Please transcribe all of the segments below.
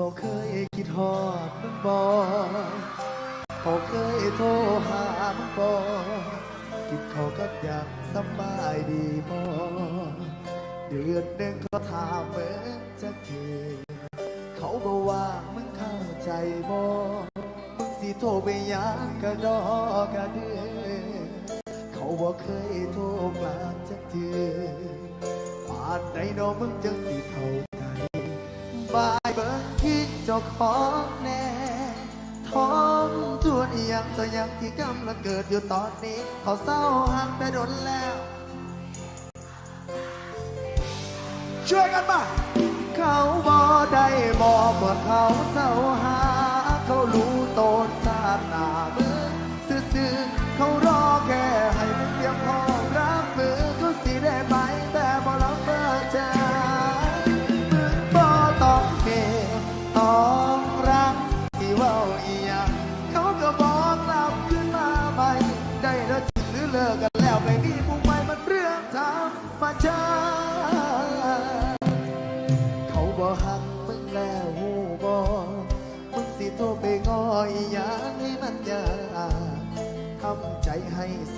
เขาเคยคิดฮอดมึงบ่เขาเคยโทรหามึงบ่กินเขากับอยากสบายดีบ่เดือนหนึ่งเขาถามเมื่อจะเทเขาบอกว่ามึงเข้าใจบ่มึงสิโทรไปยังกระดอกระเดือเขาบอกเคยโทรมาจักเทือป่านใดเน้องมึงจังสิเข้าใจบา คิดเจ้าของแน่ท้องทวนอหยังตัวอย่างที่กำลังเกิดอยู่ตอนนี้ เขาเศร้าหันไปโดนแล้ว ช่วยกันมาเขาบอได้บอกว่าเขาเศร้าหา เขารู้ตน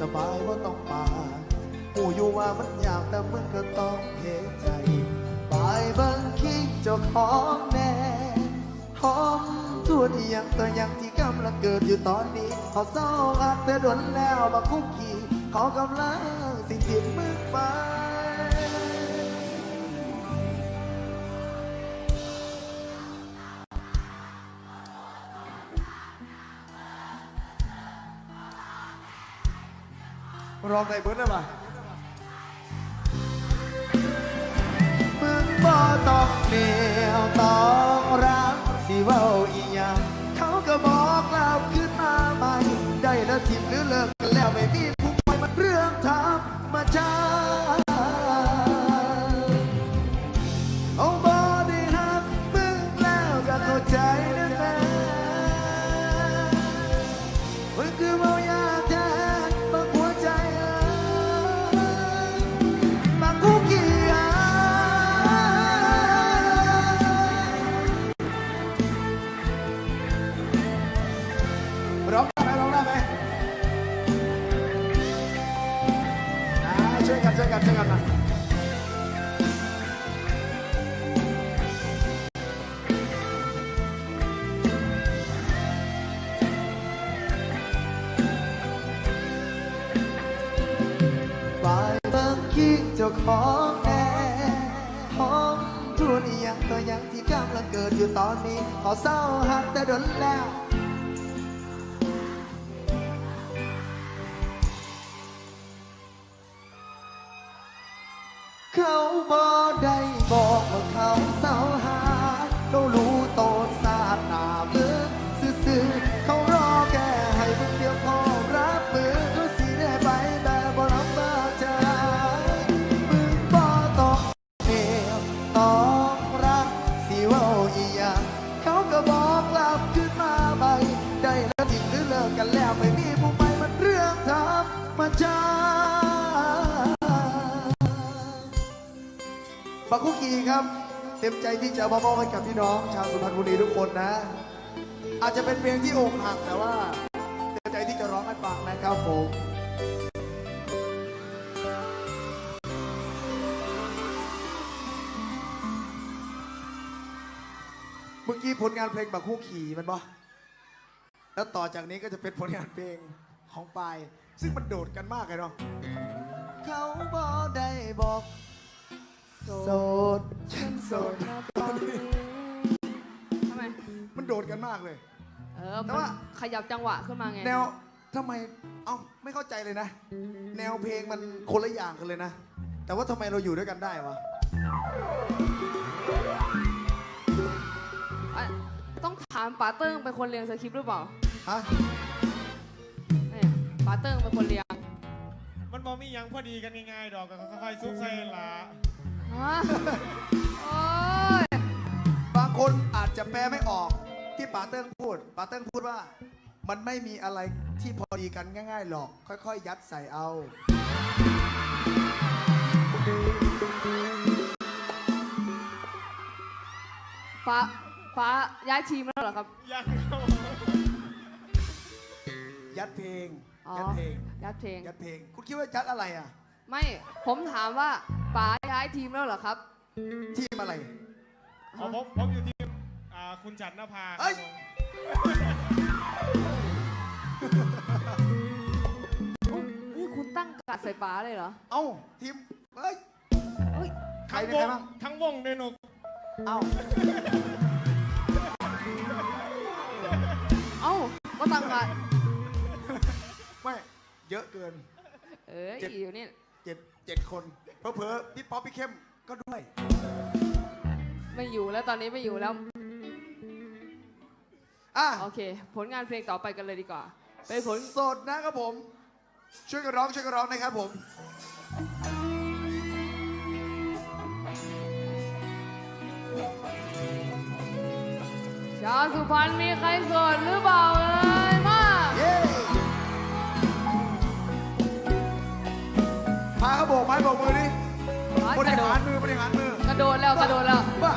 สบายว่าต้องปาหูอยู่ว่ามันยากแต่มึงก็ต้องเห็นใจบายเบิ่งคิดเจ้าของแน่หอมทวนอีหยังตัวอย่างที่กำลังเกิดอยู่ตอนนี้เขาเศร้าอักแต่ดนแล้วมาคุกคีเขากำลังสิ่งที่มึงมา ร้องได้เบิร์ดได้ปะมึงบ่ต้องเหนียวต้องรักสิเว้า ที่จะมามอบให้กับพี่น้องชาวสุพรรณบุรีทุกคนนะ อาจจะเป็นเพลงที่อกหักแต่ว่าเต็มใจที่จะร้องให้ฟังนะครับผมเมื่อกี้ผลงานเพลงบักคุกขี่มันบ่แล้วต่อจากนี้ก็จะเป็นผลงานเพลงของปาย ซึ่งมันโดดกันมากเลยเนาะเขาบอกได้บอก โสด ฉันโสดตอนนี้ทำไม มันโดดกันมากเลย เออแต่มันว่า ขยับจังหวะขึ้นมาไง แนวทำไม เอ้า ไม่เข้าใจเลยนะ แนวเพลงมันคนละอย่างกันเลยนะ แต่ว่าทำไมเราอยู่ด้วยกันได้วะ อะต้องถามป๋าเติ้งเป็นคนเรียงสคริปต์หรือเปล่าฮะ เนี่ยป๋าเติ้งเป็นคนเรียง มันบอมีหยังพอดีกันง่ายๆดอกก็ค่อยๆซุกใส่ละ บางคนอาจจะแปลไม่ออกที่ป๋าเติ้งพูดป๋าเติ้งพูดว่า มันไม่มีอะไรที่พอดีกันง่าย ๆ หรอก ค่อย ๆ ยัดใส่เอา ฟ้าฟ้าย้ายทีมแล้วเหรอครับ ยังยัดเพลง อ๋ยัดเพลง ยัดเพลง ยัดเพลง คุณคิดว่ายัดอะไรอะ ไม่ผมถามว่าป๋าย้ายทีมแล้วเหรอครับ ทีมอะไรผมผมอยู่ทีมคุณจันนภาคอ้รับยนี่คุณตั้งกะใส่ป๋าเลยเหรอเอ้าทีมเอ้ยใครทั้งเป็นวใครงบ้าง ทั้งวงเนยนุกเอ้าเอ้าก็ตั้งกะไม่เยอะเกิน เอ้ยอยู่นี่ เจ็ดคน เพอเพอพี่ป๊อปพี่เข้มก็ด้วย ไม่อยู่แล้วตอนนี้ไม่อยู่แล้ว อะ โอเค ผลงานเพลงต่อไปกันเลยดีกว่า เป็นผล สดนะครับผม ช่วยกันร้อง ช่วยกันร้องนะครับผม ชาสุพรรณมีใครสดหรือเปล่า เขาโบกไม้โบกมือดิบริหารมือบริหารมือกระโดดแล้วกระโดดแล้ว บ้า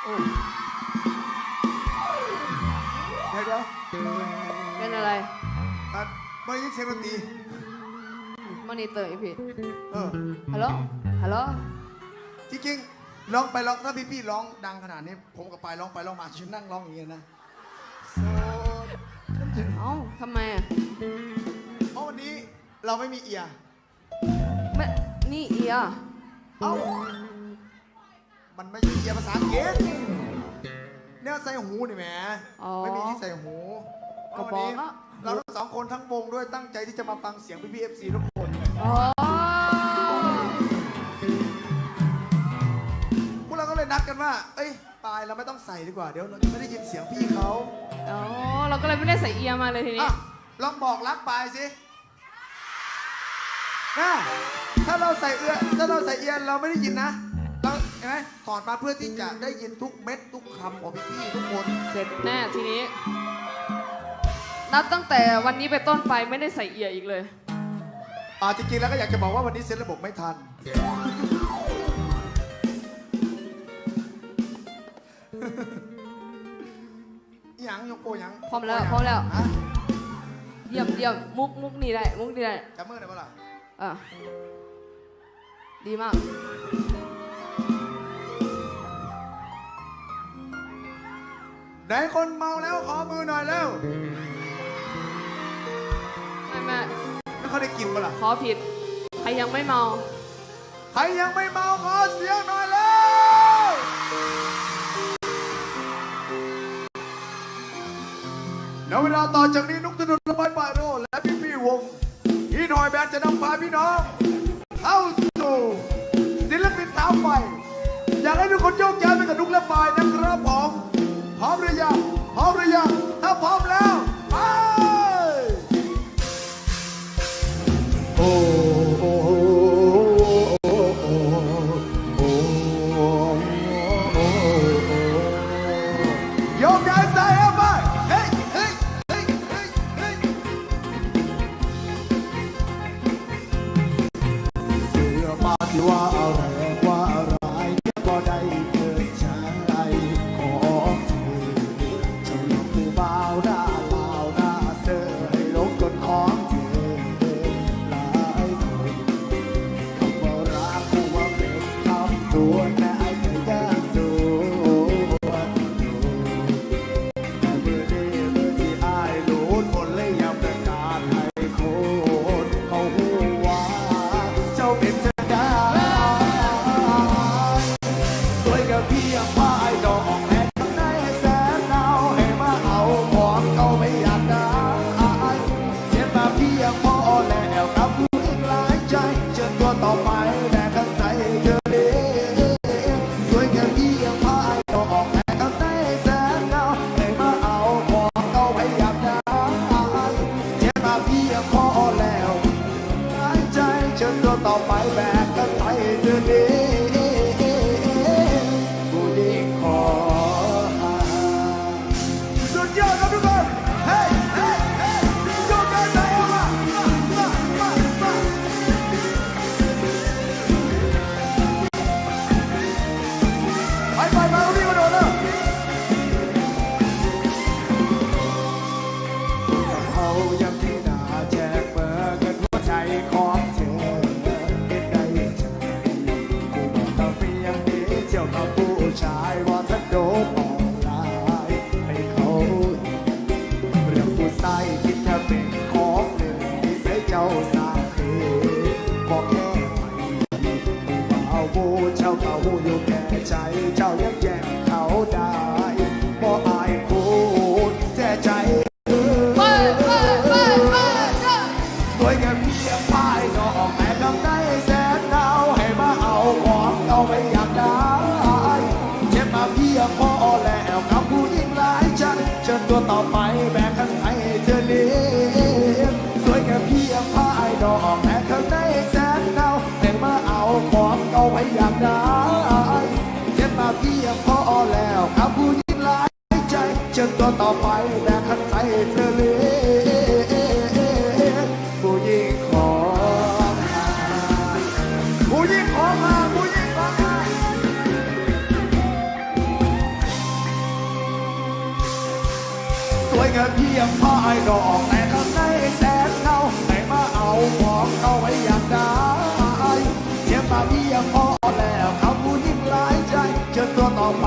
เดี๋ยวเป็นอะไรอะไม่ได้เสียงดนตรีมอนิเตอร์อีกพี่เออ ฮัลโหลฮัลโหลจริงจริงร้องไปร้องถ้าพี่พี่ร้องดังขนาดนี้ ผมกับไปายร้องไปร้องมาฉันนั่งร้องอย่างเงี้ยนะโเอ้าทำไมอะเพราะวันนี้เราไม่มีเอีย ไม่นี่เอีย เอ้า มันไม่ใช่เอียร์ภาษาอังกฤษเนี่ยใส่หูนี่แหมอ๋อ ไม่มีที่ใส่หูก็วันบอกนี้อะเราทั้งสองคนทั้งวงด้วยตั้งใจที่จะมาฟังเสียงพี่พี่เอฟซีทุกคนอ๋อพวกเราก็เลยนัดกันว่า เอ้ยปายเราไม่ต้องใส่ดีกว่าเดี๋ยวเราจะไม่ได้ยินเสียงพี่เขาอ๋อเราก็เลยไม่ได้ใส่เอียมาเลยทีนี้ อะลองบอกรักปายสินะถ้าเราใส่เอือถ้าเราใส่เอียนเราไม่ได้ยินนะ ถอดมาเพื่อที่จะได้ยินทุกเม็ดทุกคำของพี่ๆทุกคนเสร็จแน่ทีนี้ นับตั้งแต่วันนี้ไปต้นไปไม่ได้ใส่เอียอีกเลย อ่าจริงๆแล้วก็อยากจะบอกว่าวันนี้เซ็ตระบบไม่ทัน หยังยกโปหยังพร้อมแล้วโปหยังพร้อมแล้ว ฮะเยี่ยมเยี่ยมมุกมุกนี่ได้ มุกนี่ได้จับมือหน่อยเปะล่าอะดีมาก ไหนคนเมาแล้วขอมือหน่อยแล้วไม่ไม่ไม่เขาได้กินเปะล่าขอผิด ใครยังไม่เมา ใครยังไม่เมาขอเสียงหน่อยแล้วในเวลาต่อจากนี้นุกธนุนละไม้ปลายโรและพี่พี่ๆวงพี่หน่อยแบนจะนำพาพี่น้องเข้าสู่ศิลปินตามไปอยากให้ทุกคนโยกย้ายไปกับนุกและปายนะครับผม พร้อมหรือยังพร้อมหรือยังถ้าพร้อมแล้วไปโอ้ ยพอแล้วาเอาบูเจ้าเขาหูอยู่แก่ใจ เจ้ายังแย่ วยเกินเทียงพ่อ้ดอกแต่ข้างในแสนเงาแต่มาเอาของเขาไว้อย่างได้เทียมมาเพียงพอแล้วคำพูดยิ่งหลายใจเจอตัวต่อไป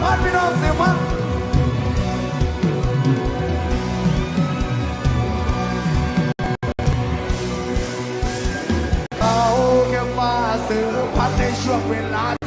พัดพี่น้องเสียงพัดเขาแค่มาเสือพัดในช่วงเวลา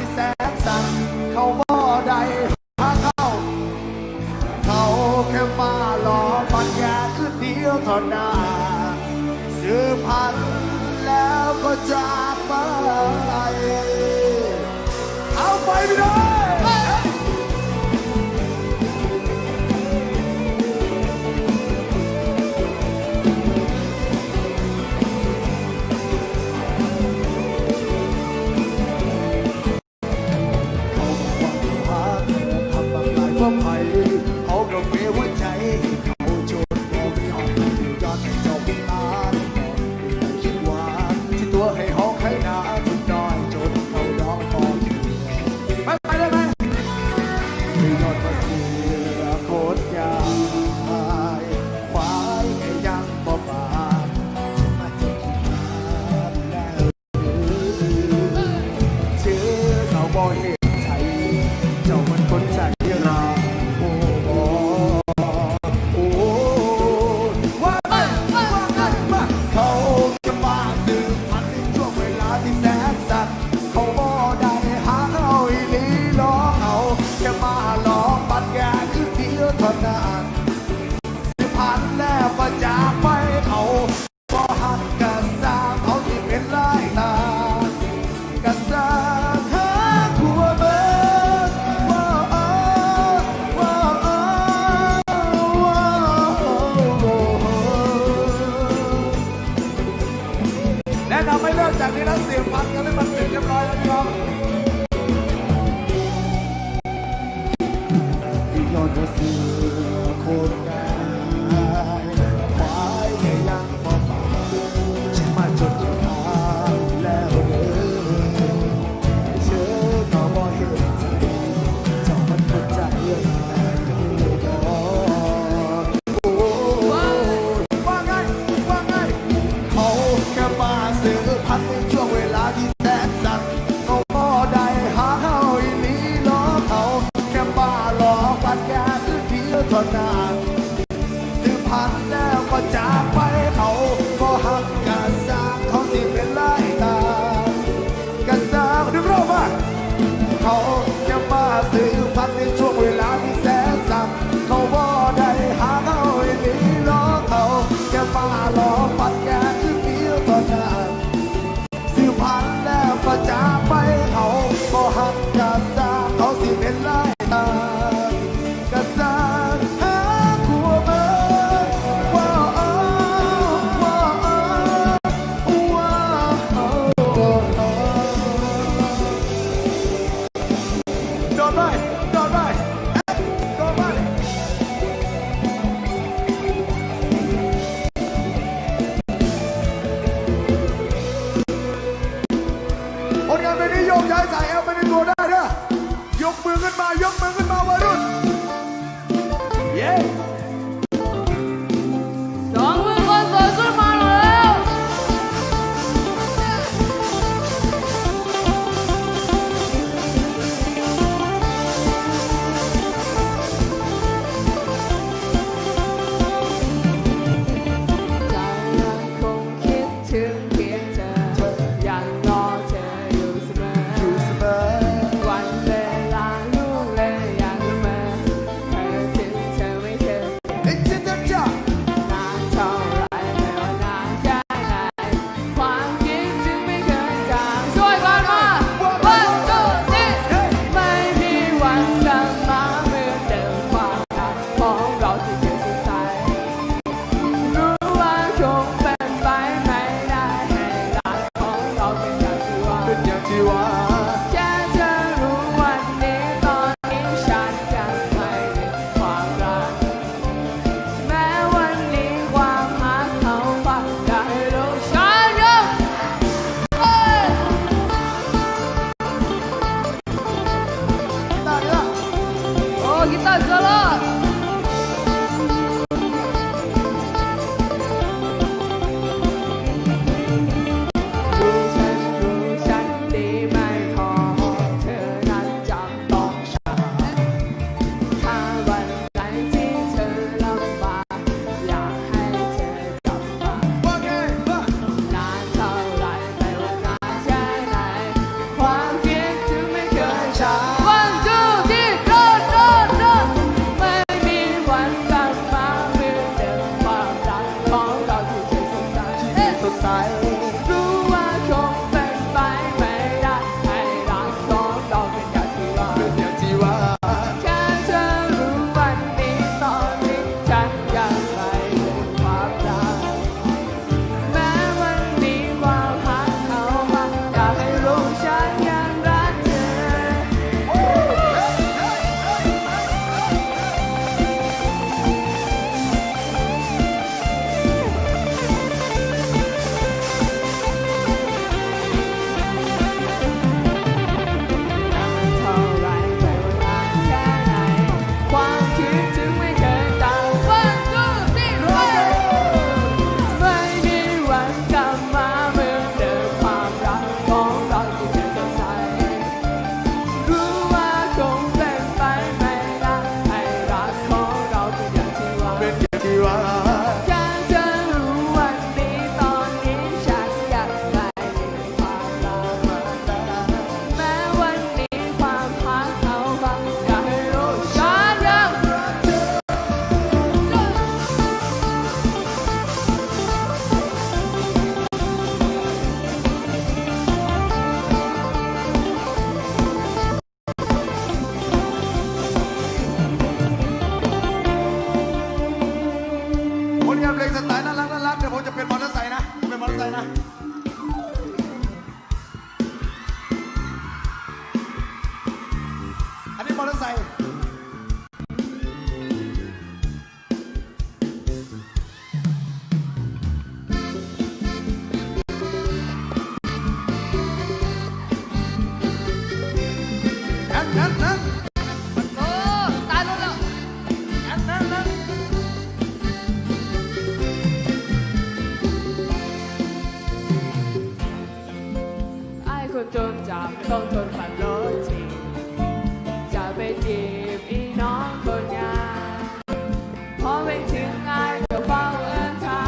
พอไปถึงไอ้ก็เฝ้าเอินถา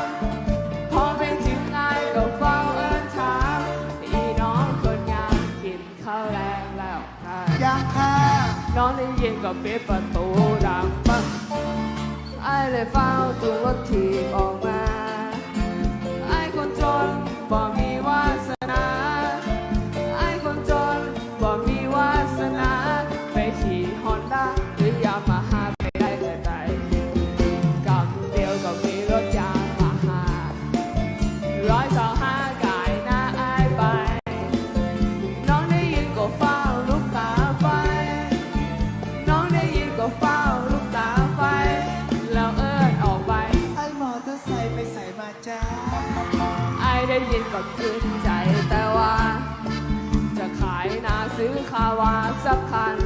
มพอไปถึงไอ้ก็เฝ้าเอินถามอีน้องคนงานกินข้าวแรงแล้วค่ะยังค่ะน้องได้ยินก็ปิดประตูดังปังไอ้เลยเฝ้าตูรถถีบออก ได้ยินก็ขึ้นใจแต่ว่า จะขายนาซื้อคาวาสักคัน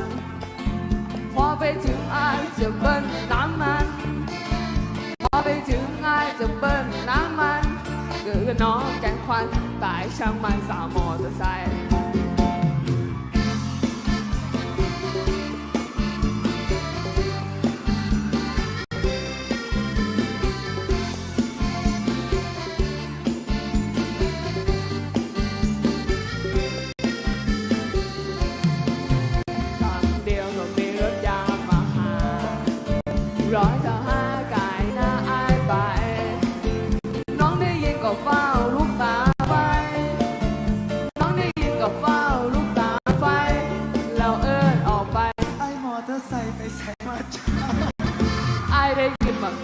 พอไปถึงอ้จะเบิ้ลน้ำมัน พอไปถึงอ้จะเบิ้ลน้ำมันเกิดน้องแกงควันตายช่างมันสาวมอเตอร์ไซค์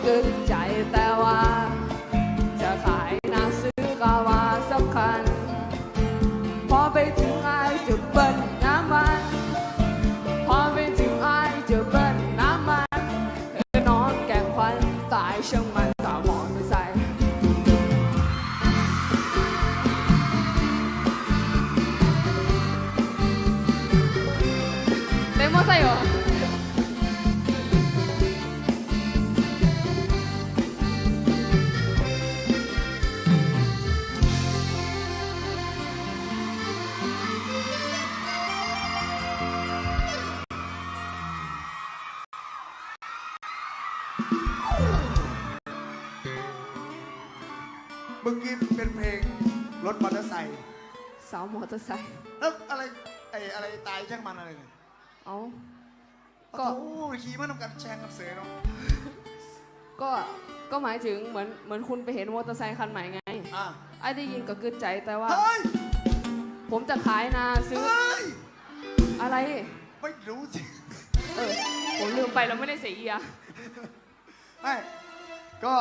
เกินมากึ่งใจ เมื่อกี้เป็นเพลงรถมอเตอร์ไซค์สาวมอเตอร์ไซค์แล้วอะไรไอ้อะไรตายช่างมันอะไรเนี่ยเอาก็ โอ้โหขี่มาทำกันแชงกับเสือเนาะก็ก็หมายถึงเหมือนเหมือนคุณไปเห็นมอเตอร์ไซค์คันใหม่ไงอะไอ้ได้ยินก็กึดใจแต่ว่า เฮ้ยผมจะขายนาซื้อเฮ้ยอะไร ไม่รู้สิเออผมลืมไปแล้วไม่ได้เสียเอีย ไม่ก็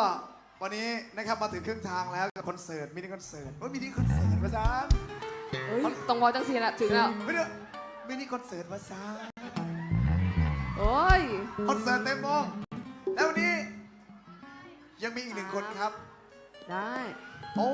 วันนี้นะครับมาถึงครึ่งทางแล้วกับคอนเสิร์ตมินิคอนเสิร์ตว่ามินิคอนเสิร์ตภาษาเฮ้ยตรงวอจังสีละถึงแล้วไม่เด้อมินิคอนเสิร์ตภาษาโอ้ยคอนเสิร์ตเต็มวงแล้ววันนี้ยังมีอีกหนึ่งคนครับ ได้ โอ้